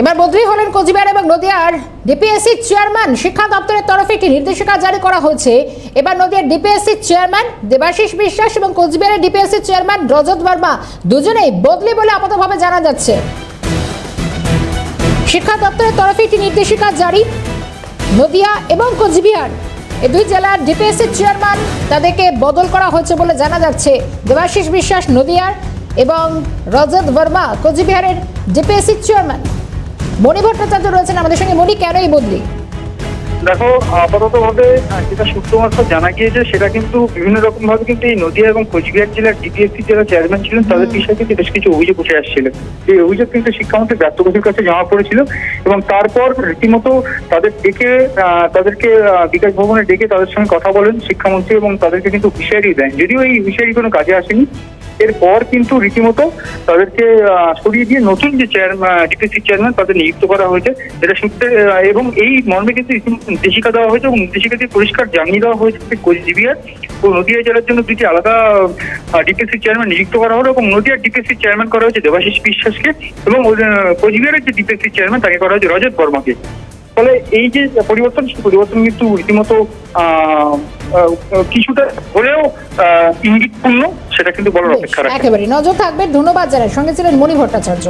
এবার বদলি হলেন কোচবিহার এবং নদিয়ার ডিপিএসসি চেয়ারম্যান শিক্ষা দপ্তরের তরফে একটি নির্দেশিকা জারি করা হয়েছে। এবার নদিয়ার ডিপিএসসি চেয়ারম্যান দেবাশিস বিশ্বাস এবং কোচবিহারের ডিপিএসসি চেয়ারম্যান রজত বর্মা দুজনেই বদলি বলে আপাতভাবে জানা যাচ্ছে। শিক্ষা দপ্তরের তরফে একটি নির্দেশিকা জারি। নদিয়া এবং কোচবিহার এই দুই জেলার ডিপিএসসি চেয়ারম্যান তাদেরকে বদল করা হয়েছে বলে জানা যাচ্ছে। দেবাশিস বিশ্বাস নদিয়ার এবং রজত বর্মা কোচবিহারের ডিপিএসসি চেয়ারম্যান। মণি ভট্টাচার্য রয়েছেন আমাদের সঙ্গে। মণি কেন এই বদলি? দেখো আপাতত ভাবে যেটা সূত্র মারফত জানা গিয়েছে সেটা কিন্তু বিভিন্ন রকম ভাবে কিন্তু এই নদিয়া এবং কোচবিহার জেলার ডিপিএসসি যারা চেয়ারম্যান ছিলেন তাদের বিষয়ে কিন্তু বেশ কিছু অভিযোগ উঠে আসছিল। এই অভিযোগ কিন্তু শিক্ষামন্ত্রী ব্যর্থ কাছে জমা পড়েছিল এবং তারপর রীতিমতো তাদের ডেকে তাদেরকে বিকাশ ভবনে ডেকে তাদের সঙ্গে কথা বলেন শিক্ষামন্ত্রী এবং তাদেরকে কিন্তু হুঁশিয়ারি দেন। যদিও এই হুঁশিয়ারি কোনো কাজে আসেনি। এরপর কিন্তু রীতিমতো তাদেরকে সরিয়ে দিয়ে নতুন যে চেয়ারম্যান ডিপিসি চেয়ারম্যান তাদের নিযুক্ত করা হয়েছে, এটা সূত্রে এবং এই মর্মে কিন্তু নির্দেশিকা দেওয়া হয়েছে এবং নির্দেশিকা দিয়ে পরিষ্কার জানিয়ে দেওয়া হয়েছে কোচবিহার ও নদিয়া জেলার জন্য দুটি আলাদা ডিপিসি চেয়ারম্যান নিযুক্ত করা হলো এবং নদিয়ার ডিপিসি চেয়ারম্যান করা হয়েছে দেবাশিস বিশ্বাসকে এবং কোচবিহারের যে ডিপিসি চেয়ারম্যান তাকে করা হয়েছে রজত বর্মাকে। ফলে এই যে পরিবর্তন, সেই পরিবর্তন কিন্তু রীতিমতো কিছুটা হলেও ইঙ্গিতপূর্ণ। সেটা কিন্তু বলার অপেক্ষা রাখে একেবারে। নজর থাকবে ধন্যবাদ জানাই। সঙ্গে ছিলেন মণি ভট্টাচার্য।